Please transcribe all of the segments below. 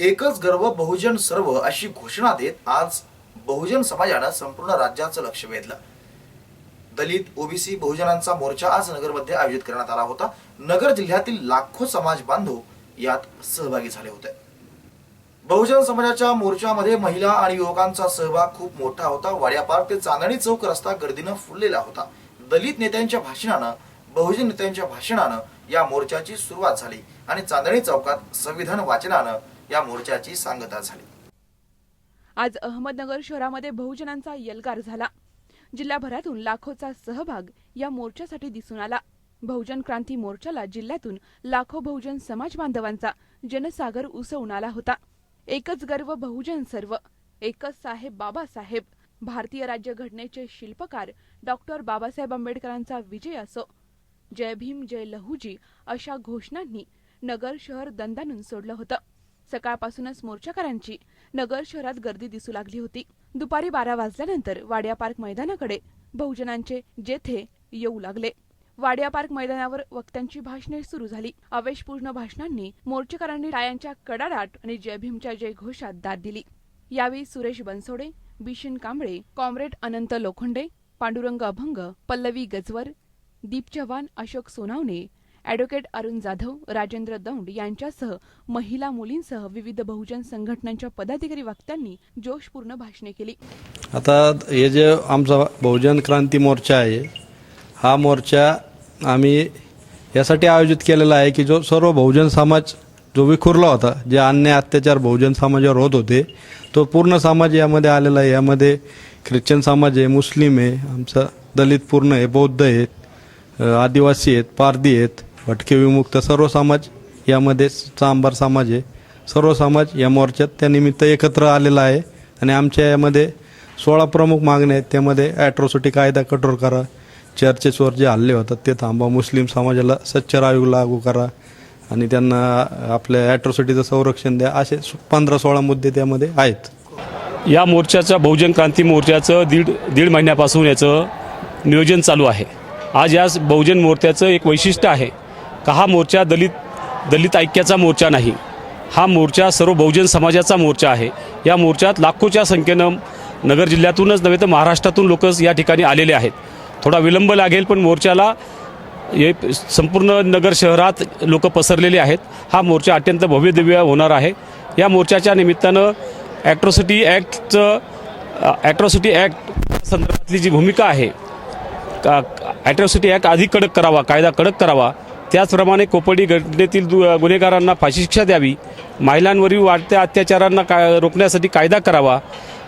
एकच गर्व बहुजन सर्व अशी घोषणा देत आज बहुजन समाजानं संपूर्ण राज्याचं लक्ष वेधलं. दलित ओबीसी बहुजनांचा मोर्चा आज नगरमध्ये आयोजित करण्यात आला होता. नगर जिल्ह्यातील लाखो समाज बांधव यात सहभागी झाले होते. बहुजन समाजाच्या मोर्चामध्ये महिला आणि युवकांचा सहभाग खूप मोठा होता. वाड्यापार ते चांदणी चौक रस्ता गर्दीनं फुललेला होता. दलित नेत्यांच्या भाषणानं बहुजन नेत्यांच्या भाषणानं या मोर्चाची सुरुवात झाली आणि चांदणी चौकात संविधान वाचनानं या मोर्चाची सांगता झाली. आज अहमदनगर शहरामध्ये बहुजनांचा यलगार झाला. जिल्ह्याभरातून लाखोचा सहभाग या मोर्चासाठी दिसून आला. बहुजन क्रांती मोर्चाला जिल्ह्यातून लाखो बहुजन समाज बांधवांचा जनसागर उसवून आला होता. एकच गर्व बहुजन सर्व एकच साहेब बाबासाहेब. भारतीय राज्य घटनेचे शिल्पकार डॉक्टर बाबासाहेब आंबेडकरांचा विजय असो. जय भीम जय लहुजी अशा घोषणांनी नगर शहर दंदानून सोडलं होतं. सकाळपासूनच मोर्चाकरांची. नगर शहरात गर्दी दिसू लागली होती. दुपारी बारा वाजल्यानंतर वाडिया पार्क मैदानाकडे बहुजनांचे जेथे येऊ लागले. वाडिया पार्क मैदानावर वक्त्यांची भाषणे सुरू झाली. आवेशपूर्ण भाषणांनी मोर्चेकरांनी टाळ्यांच्या कडाडाट आणि जय भीमच्या जय घोषात दाद दिली. यावेळी सुरेश बनसोडे बिशन कांबळे कॉम्रेड अनंत लोखंडे पांडुरंग अभंग पल्लवी गजवर दीप चव्हाण अशोक सोनावणे अॅडव्होकेट अरुण जाधव राजेंद्र दौंड यांच्यासह महिला मुलींसह विविध बहुजन संघटनांच्या पदाधिकारी वक्त्यांनी जोशपूर्ण भाषणे केली. आता हे जे आमचा बहुजन क्रांती मोर्चा आहे हा मोर्चा आम्ही यासाठी आयोजित केलेला आहे की जो सर्व बहुजन समाज जो विखुरला होता जे अन्याय अत्याचार बहुजन समाजावर होत होते तो पूर्ण समाज यामध्ये आलेला आहे. यामध्ये ख्रिश्चन समाज आहे मुस्लिम आहे आमचा दलित पूर्ण आहे बौद्ध आहेत आदिवासी आहेत पारधी आहेत भटके विमुक्त सर्व समाज यामध्ये चांबार समाज आहे. सर्व समाज या मोर्चात त्यानिमित्त एकत्र आलेला आहे. आणि आमच्या यामध्ये सोळा प्रमुख मागण्या आहेत. त्यामध्ये ॲट्रॉसिटी कायदा कठोर करा. चर्चेसवर जे हल्ले होतात ते थांबा. मुस्लिम समाजाला सच्चर आयोग लागू करा. आणि त्यांना आपल्या ॲट्रॉसिटीचं संरक्षण द्या. असे पंधरा सोळा मुद्दे त्यामध्ये आहेत. या मोर्चाच्या बहुजन क्रांती मोर्चाचं दीड दीड महिन्यापासून याचं नियोजन चालू आहे. आज या बहुजन मोर्चाचं एक वैशिष्ट्य आहे. का हा मोर्चा दलित दलित ऐक्याचा मोर्चा नाही. हा मोर्चा सर्व बहुजन समाजाचा मोर्चा आहे. या मोर्चात लाखोच्या संख्येनं नगर जिल्ह्यातूनच नव्हे तर महाराष्ट्रातून लोक या ठिकाणी आलेले आहेत. थोडा विलंब लागेल पण मोर्चाला हे संपूर्ण नगर शहरात लोक पसरलेले आहेत. हा मोर्चा अत्यंत भव्यदिव्य होणार आहे. या मोर्चाच्या निमित्तानं ॲट्रॉसिटी ॲक्टचं ॲट्रॉसिटी ॲक्ट संदर्भातली जी भूमिका आहे का ॲट्रॉसिटी ॲक्ट अधिक कडक करावा कायदा कडक करावा त्याचप्रमाणे कोपडी घटनेतील दु गुन्हेगारांना फाशी शिक्षा द्यावी महिलांवरील वाढत्या अत्याचारांना का रोखण्यासाठी कायदा करावा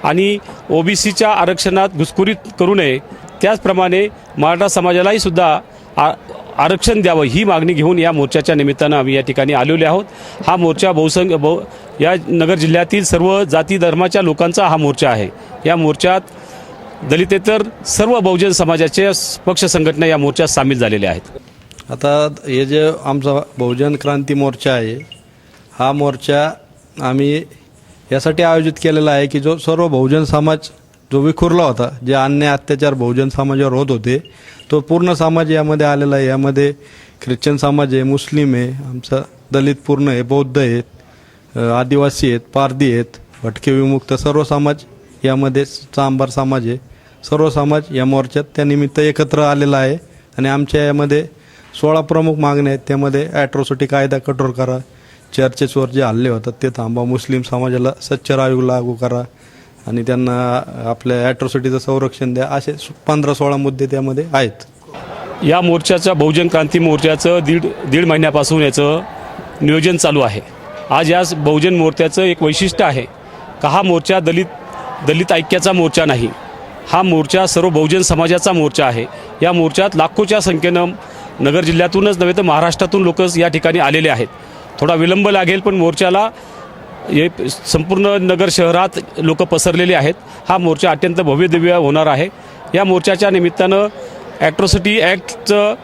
आणि ओबीसीच्या आरक्षणात घुसखोरीत करू नये. त्याचप्रमाणे मराठा समाजालाही सुद्धा आ आरक्षण द्यावं ही मागणी घेऊन या मोर्चाच्या निमित्तानं आम्ही या ठिकाणी आलेले आहोत. हा मोर्चा बहुसंख्य बहु या नगर जिल्ह्यातील सर्व जाती धर्माच्या लोकांचा हा मोर्चा आहे. या मोर्चात दलितेतर सर्व बहुजन समाजाचे पक्ष संघटना या मोर्चात सामील झालेल्या आहेत. आता हे जे आमचा बहुजन क्रांती मोर्चा आहे हा मोर्चा आम्ही यासाठी आयोजित केलेला आहे की जो सर्व बहुजन समाज जो विखुरला होता जे अन्याय अत्याचार बहुजन समाजावर होत होते तो पूर्ण समाज यामध्ये आलेला आहे. यामध्ये ख्रिश्चन समाज आहे मुस्लिम आहे आमचा दलित पूर्ण आहे बौद्ध आहेत आदिवासी आहेत पारधी आहेत भटके विमुक्त सर्व समाज यामध्ये चांबार समाज आहे. सर्व समाज या मोर्चात त्यानिमित्त एकत्र आलेला आहे आणि आमच्या यामध्ये सोळा प्रमुख मागण्या आहेत. त्यामध्ये ॲट्रॉसिटी कायदा कठोर करा. चर्चेसवर जे हल्ले होतात ते थांबा. मुस्लिम समाजाला सच्चर आयोग लागू करा. आणि त्यांना आपल्या ॲट्रॉसिटीचं संरक्षण द्या. असे पंधरा सोळा मुद्दे त्यामध्ये आहेत. या मोर्चाच्या बहुजन क्रांती मोर्चाचं दीड दीड महिन्यापासून याचं नियोजन चालू आहे. आज या बहुजन मोर्चाचं एक वैशिष्ट्य आहे. का हा मोर्चा दलित दलित ऐक्याचा मोर्चा नाही. हा मोर्चा सर्व बहुजन समाजाचा मोर्चा आहे. या मोर्चात लाखोच्या संख्येनं नगर जिल्ह्यातूनच नव्हे तर महाराष्ट्रातून लोक या ठिकाणी आलेले आहेत. थोडा विलंब लागेल पण मोर्चाला हे संपूर्ण नगर शहरात लोक पसरलेले आहेत. हा मोर्चा अत्यंत भव्यदिव्य होणार आहे. या मोर्चाच्या निमित्तानं ॲट्रॉसिटी ॲक्टचं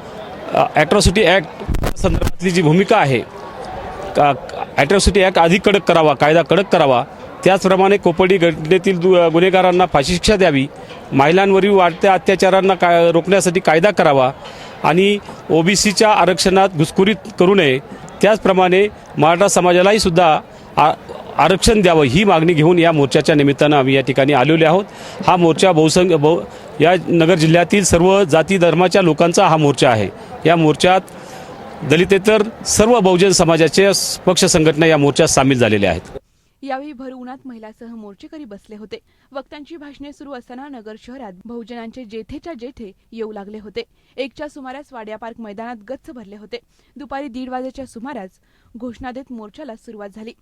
ॲट्रॉसिटी ॲक्ट संदर्भातली जी भूमिका आहे का ॲट्रॉसिटी ॲक्ट अधिक कडक करावा कायदा कडक करावा त्याचप्रमाणे कोपडी घटनेतील दु गुन्हेगारांना फाशी शिक्षा द्यावी महिलांवरील वाढत्या अत्याचारांना का रोखण्यासाठी कायदा करावा आणि ओबीसीच्या आरक्षणात घुसखोरीत करू नये. त्याचप्रमाणे मराठा समाजालाही सुद्धा आ आरक्षण द्यावं ही मागणी घेऊन या मोर्चाच्या निमित्तानं आम्ही या ठिकाणी आलेले आहोत. हा मोर्चा बहुसंख्य बहु या नगर जिल्ह्यातील सर्व जाती धर्माच्या लोकांचा हा मोर्चा आहे. या मोर्चात दलितेतर सर्व बहुजन समाजाचे पक्ष संघटना या मोर्चात सामील झालेल्या आहेत. यावेळी भर उन्हात महिलासह मोर्चेकरी बसले होते. वक्त्यांची भाषणे सुरू असताना नगर शहरात बहुजनांचे जेथेच्या जेथे येऊ लागले होते. एकच्या सुमारास वाड्या पार्क मैदानात गच्च भरले होते. दुपारी दीड वाजेच्या सुमारास घोषणा देत मोर्चाला सुरुवात झाली.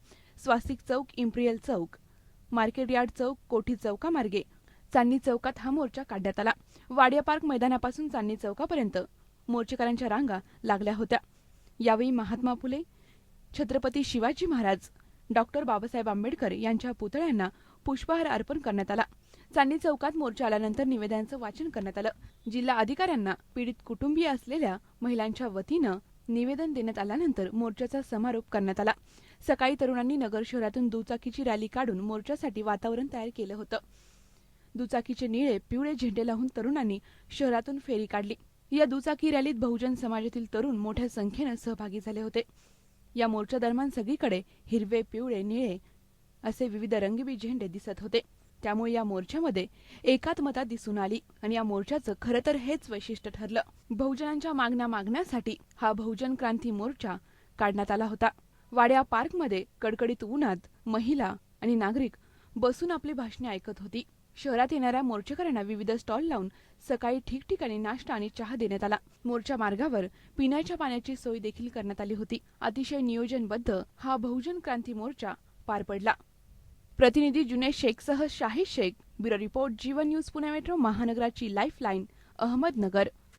स्वास्तिक चौक इम्प्रियल चौक मार्केट यार्ड चौक कोठी चौकामार्गे चांदणी चौकात हा मोर्चा काढण्यात आला. वाडिया पार्क मैदानापासून चांदणी चौकापर्यंत मोर्चेकऱ्यांच्या रांगा लागल्या होत्या. यावेळी महात्मा फुले छत्रपती शिवाजी महाराज डॉक्टर बाबासाहेब आंबेडकर यांच्या पुतळ्यांना पुष्पहार अर्पण करण्यात आला. चांदणी चौकात मोर्चा आल्यानंतर निवेदनाचं वाचन करण्यात आलं. जिल्हा अधिकाऱ्यांना पीडित कुटुंबीय असलेल्या महिलांच्या वतीनं निवेदन देण्यात आल्यानंतर मोर्चाचा समारोप करण्यात आला. सकाळी तरुणांनी नगर शहरातून दुचाकीची रॅली काढून मोर्चासाठी वातावरण तयार केलं होतं. दुचाकीचे निळे पिवळे झेंडे लावून तरुणांनी शहरातून फेरी काढली. या दुचाकी रॅलीत बहुजन समाजातील तरुण मोठ्या संख्येनं सहभागी झाले होते. या मोर्चादरम्यान सगळीकडे हिरवे पिवळे निळे असे विविध रंगीबी झेंडे दिसत होते. त्यामुळे या मोर्चामध्ये एकात्मता दिसून आली आणि या मोर्चाचं खरं तर हेच वैशिष्ट्य ठरलं. बहुजनांच्या मागण्या मागण्यासाठी हा बहुजन क्रांती मोर्चा काढण्यात आला होता. वाड्या पार्कमध्ये कडकडीत उन्हात महिला आणि नागरिक बसून आपली भाषणे ऐकत होती. शहरात येणाऱ्या मोर्चेकऱ्यांना विविध स्टॉल लावून सकाळी ठिकठिकाणी नाश्ता आणि चहा देण्यात आला. मोर्चा मार्गावर पिण्याच्या पाण्याची सोय देखील करण्यात आली होती. अतिशय नियोजनबद्ध हा बहुजन क्रांती मोर्चा पार पडला. प्रतिनिधी जुने शेखसह Shahid Shaikh bureau report Jeevan news Pune metro महानगराची lifeline Ahmednagar.